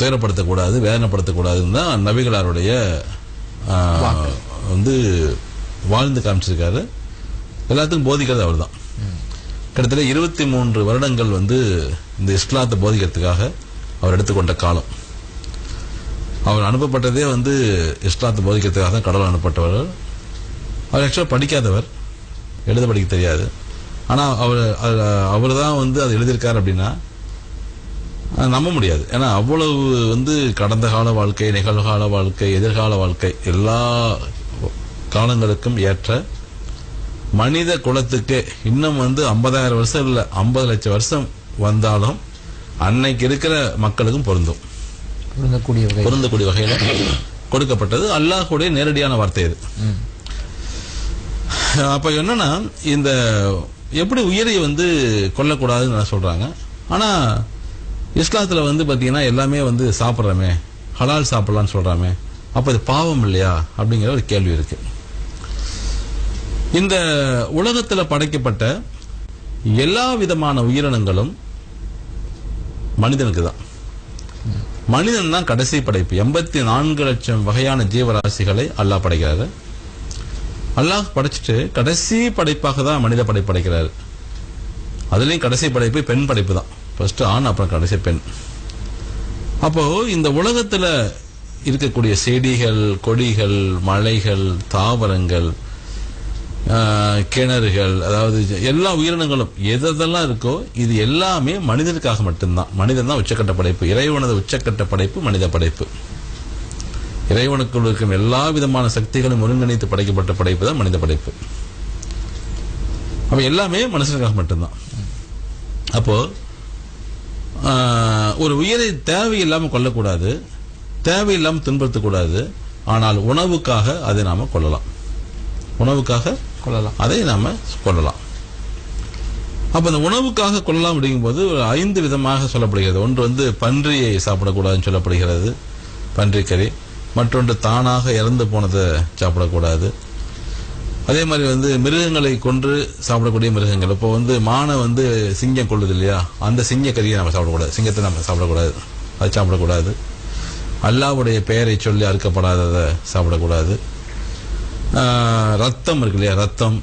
துயரப்படுத்தக்கூடாது வேதனைப்படுத்தக்கூடாதுன்னு தான் நபிகளாருடைய வந்து வாழ்ந்து காமிச்சிருக்காரு. எல்லாத்துக்கும் போதிக்கிறது அவர்தான். கிட்டத்தட்ட இருபத்தி மூன்று வருடங்கள் வந்து இந்த இஸ்லாத்தை போதிக்கிறதுக்காக அவர் எடுத்துக்கொண்ட காலம். அவர் அனுப்பப்பட்டதே வந்து இஸ்லாத்தை போதிக்கிறதுக்காக தான் கடவுள் அனுப்பப்பட்டவர். அவர் ஆக்சுவலாக படிக்காதவர். எழுத படிக்க தெரியாது. ஆனால் அவர் அவர் தான் வந்து அது எழுதியிருக்கார் அப்படின்னா நம்ப முடியாது. ஏன்னா அவ்வளவு வந்து கடந்த கால வாழ்க்கை நிகழ்கால வாழ்க்கை எதிர்கால வாழ்க்கை எல்லா காலங்களுக்கும் ஏற்ற மனித குலத்துக்கு இன்னும் வந்து ஐம்பதாயிரம் வருஷம் இல்லை ஐம்பது லட்சம் வருஷம் வந்தாலும் அன்னைக்கு இருக்கிற மக்களுக்கும் பொருந்தும். பொருந்தக்கூடிய வகை பொருந்தக்கூடிய வகையில் கொடுக்கப்பட்டது. அல்லாஹ்வுடைய நேரடியான வார்த்தை இது. அப்ப என்னன்னா இந்த எப்படி உயிரை வந்து கொல்லக்கூடாதுன்னு சொல்றாங்க. ஆனா இஸ்லாத்துல வந்து பார்த்தீங்கன்னா எல்லாமே வந்து சாப்பிட்றமே. ஹலால் சாப்பிடலாம்னு சொல்றாமே. அப்போ இது பாவம் இல்லையா? அப்படிங்கிற ஒரு கேள்வி இருக்கு. இந்த உலகத்துல படைக்கப்பட்ட எல்லா விதமான உயிரினங்களும் மனிதனுக்கு தான். மனிதன் தான் கடைசி படைப்பு. எண்பத்தி நான்கு லட்சம் வகையான ஜீவராசிகளை அல்லாஹ் படைக்கிறாரு. அல்லாஹ் படைச்சிட்டு கடைசி படைப்பாக தான் மனித படை படைக்கிறாரு. அதுலேயும் கடைசி படைப்பு பெண் படைப்பு தான். ஃபர்ஸ்ட் ஆண் அப்புறம் கடைசி பெண். அப்போ இந்த உலகத்துல இருக்கக்கூடிய செடிகள் கொடிகள் மலைகள் தாவரங்கள் கிணறுகள் அதாவது எல்லா உயிரினங்களும் எதெல்லாம் இருக்கோ இது எல்லாமே மனிதனுக்காக மட்டும்தான். மனிதன் தான் உச்சக்கட்ட படைப்பு. இறைவனது உச்சக்கட்ட படைப்பு மனித படைப்பு. இறைவனுக்குள் இருக்கும் எல்லா விதமான சக்திகளும் ஒருங்கிணைத்து படைக்கப்பட்ட படைப்பு தான் மனித படைப்பு. அப்ப எல்லாமே மனுஷனுக்காக மட்டும்தான். அப்போ ஒரு உயிரை தேவையில்லாம கொல்லக்கூடாது தேவையில்லாம துன்புறுத்தக்கூடாது ஆனால் உணவுக்காக அதை நாம கொல்லலாம். உணவுக்காக கொள்ளலாம் அதை நாம கொள்ளலாம் அப்ப அந்த உணவுக்காக கொள்ளலாம் அப்படிங்கும்போது ஒரு ஐந்து விதமாக சொல்லப்படுகிறது. ஒன்று வந்து பன்றியை சாப்பிடக்கூடாதுன்னு சொல்லப்படுகிறது பன்றிக்கறி. மற்றொன்று தானாக இறந்து போனதை சாப்பிடக்கூடாது. அதே மாதிரி வந்து மிருகங்களை கொன்று சாப்பிடக்கூடிய மிருகங்கள். இப்போ வந்து மானை வந்து சிங்கம் கொள்ளுது இல்லையா? அந்த சிங்க கறியை நம்ம சாப்பிடக்கூடாது. சிங்கத்தை நம்ம சாப்பிடக்கூடாது. அது சாப்பிடக்கூடாது. அல்லாவுடைய பெயரை சொல்லி அறுக்கப்படாததை சாப்பிடக்கூடாது. ரத்தம் இருக்கு இல்லையா? ரத்தம்.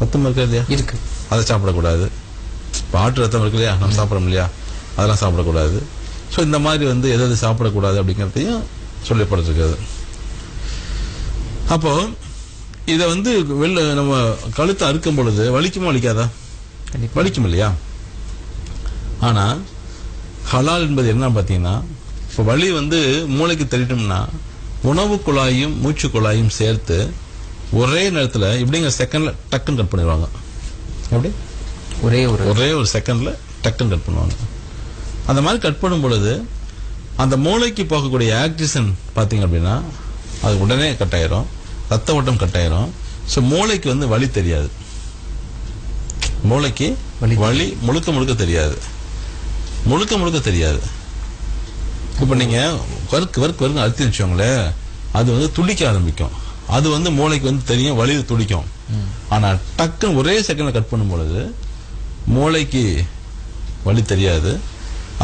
ரத்தம் இருக்கு இல்லையா? இருக்கு. அதை சாப்பிடக்கூடாது. இப்போ ஆட்டு ரத்தம் இருக்கு இல்லையா? நம்ம சாப்பிட்றோம் இல்லையா? அதெல்லாம் சாப்பிடக்கூடாது. ஸோ இந்த மாதிரி வந்து எது எது சாப்பிடக்கூடாது அப்படிங்கிறதையும் சொல்லப்பட்டிருக்கிறது. அப்போ இதை வந்து வெளில நம்ம கழுத்தை அறுக்கும் பொழுது வலிக்குமா வலிக்காதா? வலிக்கும் இல்லையா? ஆனா ஹலால் என்பது என்ன பார்த்தீங்கன்னா இப்போ வலி வந்து மூளைக்கு தெரியட்டும்னா உணவு குழாயும் மூச்சு குழாயும் சேர்த்து ஒரே நேரத்தில் இப்படிங்கிற செகண்ட்ல டக்குன்னு கட் பண்ணிடுவாங்க? எப்படி? ஒரே ஒரு ஒரே ஒரு செகண்ட்ல டக்குன்னு கட் பண்ணுவாங்க. அந்த மாதிரி கட் பண்ணும் பொழுது அந்த மூளைக்கு போகக்கூடிய ஆக்சிஜன் பார்த்தீங்க அப்படின்னா அது உடனே கட் ஆயிரும். ரத்த ஓட்டம் கட் ஆயிரும் ஸோ மூளைக்கு வந்து வலி தெரியாது. மூளைக்கு வலி வலி முழுக்க முழுக்க தெரியாது. முழுக்க முழுக்க தெரியாது. இப்போ நீங்க வர்க் வர்க் வர்க் அழுத்தி வச்சோங்களேன் அது வந்து துடிக்க ஆரம்பிக்கும். அது வந்து மூளைக்கு வந்து தெரியும் வலி துடிக்கும். ஆனா டக்குன்னு ஒரே செகண்ட்ல கட் பண்ணும் பொழுது மூளைக்கு வலி தெரியாது.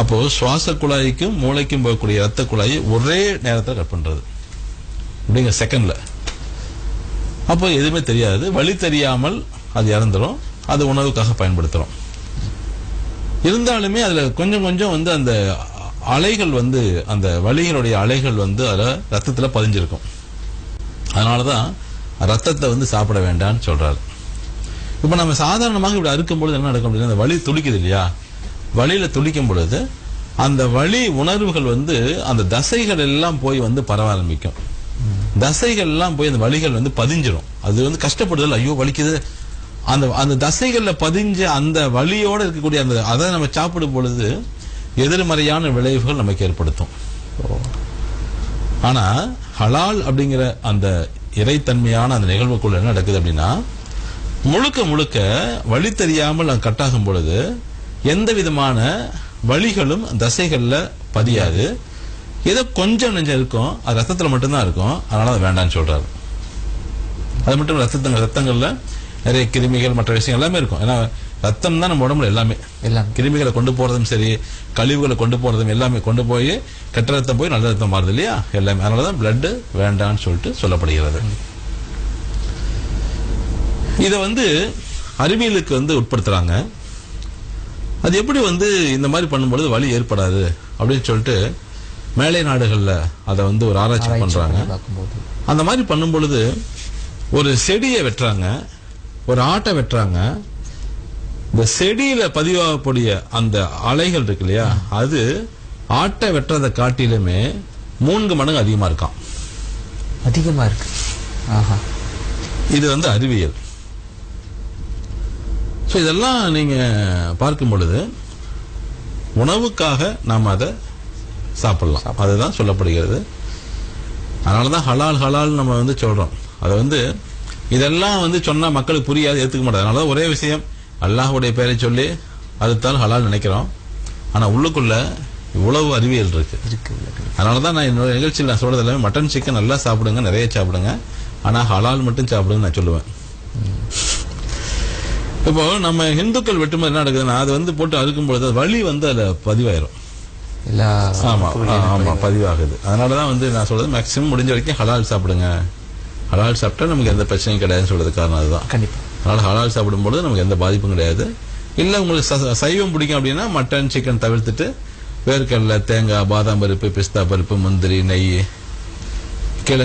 அப்போ சுவாச குழாய்க்கும் மூளைக்கும் போகக்கூடிய ரத்த குழாயை ஒரே நேரத்தில் கட் பண்றது. அப்படிங்க செகண்ட்ல அப்போ எதுவுமே தெரியாது. வழி தெரியாமல் அது இறந்துடும் அது உணவுக்காக பயன்படுத்துகிறோம் இருந்தாலுமே அதில் கொஞ்சம் கொஞ்சம் வந்து அந்த அலைகள் வந்து அந்த வலிகளுடைய அலைகள் வந்து அதில் ரத்தத்தில் பதிஞ்சிருக்கும். அதனாலதான் ரத்தத்தை வந்து சாப்பிட வேண்டாம்னு சொல்கிறாரு இப்போ நம்ம சாதாரணமாக இப்படி அறுக்கும் பொழுது என்ன நடக்கும் அப்படின்னா அந்த வழி துளிக்குது இல்லையா? வழியில் துளிக்கும் பொழுது அந்த வழி உணர்வுகள் வந்து அந்த தசைகள் எல்லாம் போய் வந்து பரவ ஆரம்பிக்கும். தசைகள் எல்லாம் போய் அந்த வலிகள் வந்து பதிஞ்சிடும் அது வந்து கஷ்டப்படுதல். ஐயோ வலிக்குது. அந்த அந்த தசைகள்ல பதிஞ்ச அந்த வலியோட இருக்கக்கூடிய அந்த அதை நம்ம சாப்பிடும் பொழுது எதிர்மறையான விளைவுகள் நமக்கு ஏற்படுத்தும். ஆனா ஹலால் அப்படிங்கிற அந்த இறைத்தன்மையான அந்த நிகழ்வுக்குள்ள என்ன நடக்குது அப்படின்னா முழுக்க முழுக்க வழி தெரியாமல் அது கட்டாகும் பொழுது எந்த விதமான வழிகளும் தசைகள்ல பதியாது. ஏதோ கொஞ்சம் நெஞ்சம் இருக்கும் அது ரத்தத்துல மட்டும்தான் இருக்கும். அதனால அது வேண்டாம்னு சொல்றாரு. அது மட்டும் ரத்தத்தங்க ரத்தங்கள்ல நிறைய கிருமிகள் மற்ற விஷயம் எல்லாமே இருக்கும். ஏன்னா ரத்தம் தான் நம்ம உடம்புல எல்லாமே. எல்லாம். கிருமிகளை கொண்டு போறதும் சரி கழிவுகளை கொண்டு போறதும் எல்லாமே கொண்டு போய் கெட்ட ரத்தம் போய் நல்ல ரத்தம் மாறுது இல்லையா? எல்லாமே. அதனாலதான் பிளட் வேண்டாம்னு சொல்லிட்டு சொல்லப்படுகிறது. இதை வந்து அறிவியலுக்கு வந்து உட்படுத்துறாங்க. அது எப்படி வந்து இந்த மாதிரி பண்ணும்பொழுது வலி ஏற்படாது அப்படின்னு சொல்லிட்டு மேலை நாடுகள்ல அதை வந்து ஒரு ஆராய்ச்சி ஆராய்ச்சி பண்றாங்க. பண்ணி பார்க்கும்போது. அந்த மாதிரி பண்ணும் பொழுது ஒரு செடியை வெட்டுறாங்க ஒரு ஆட்டை வெட்டுறாங்க. இந்த செடியில பதிவாகக்கூடிய அந்த அலைகள் இருக்கு இல்லையா அது ஆட்டை வெட்டுறதை காட்டிலுமே மூன்று மடங்கு அதிகமா இருக்காம். அதிகமா இருக்கு. இது வந்து அறிவியல். ஸோ இதெல்லாம் நீங்க பார்க்கும் பொழுது உணவுக்காக நாம் அதை சாப்பிடலாம். அதுதான் சொல்லப்படுகிறது. அதனால தான் ஹலால் ஹலால் நம்ம வந்து சொல்றோம். அதை வந்து இதெல்லாம் வந்து சொன்னா மக்களுக்கு புரியாது ஏத்துக்க மாட்டாங்க. அதனால தான் ஒரே விஷயம் அல்லாஹ்வுடைய பேரை சொல்லி அதுதான் ஹலால் நினைக்கிறோம். ஆனா உள்ளுக்குள்ள இவ்வளவு அறிவியல் இருக்கு. அதனால தான் நான் என்னோட நிகழ்ச்சியில் நான் சொல்றது எல்லாமே மட்டன் சிக்கன் நல்லா சாப்பிடுங்க நிறைய சாப்பிடுங்க. ஆனா ஹலால் மட்டும் சாப்பிடுங்க நான் சொல்லுவேன். இப்போ நம்ம இந்துக்கள் வெட்டும்போது என்ன நடக்குதுன்னா அது வந்து போட்டு அறுக்கும் பொழுது வலி வந்து அதுல பதிவாயிரும். எல்லா ஆமா பொருளையும் ஆமா பதிவாகுது. அதனாலதான் வந்து நான் சொல்றது மேக்சிமம் முடிஞ்ச வரைக்கும் ஹலால் சாப்பிடுங்க. ஹலால் சாப்பிட்டா நமக்கு எந்த பிரச்சனையும் கிடையாதுன்னு சொல்றது காரணம் அதுதான். கண்டிப்பா. அதனால ஹலால் சாப்பிடும்போது நமக்கு எந்த பாதிப்பும் கிடையாது. இல்ல உங்களுக்கு சைவம் பிடிக்கும் அப்படின்னா மட்டன் சிக்கன் தவிர்த்துட்டு வேர்க்கடலை தேங்காய் பாதாம் பருப்பு பிஸ்தா பருப்பு முந்திரி நெய்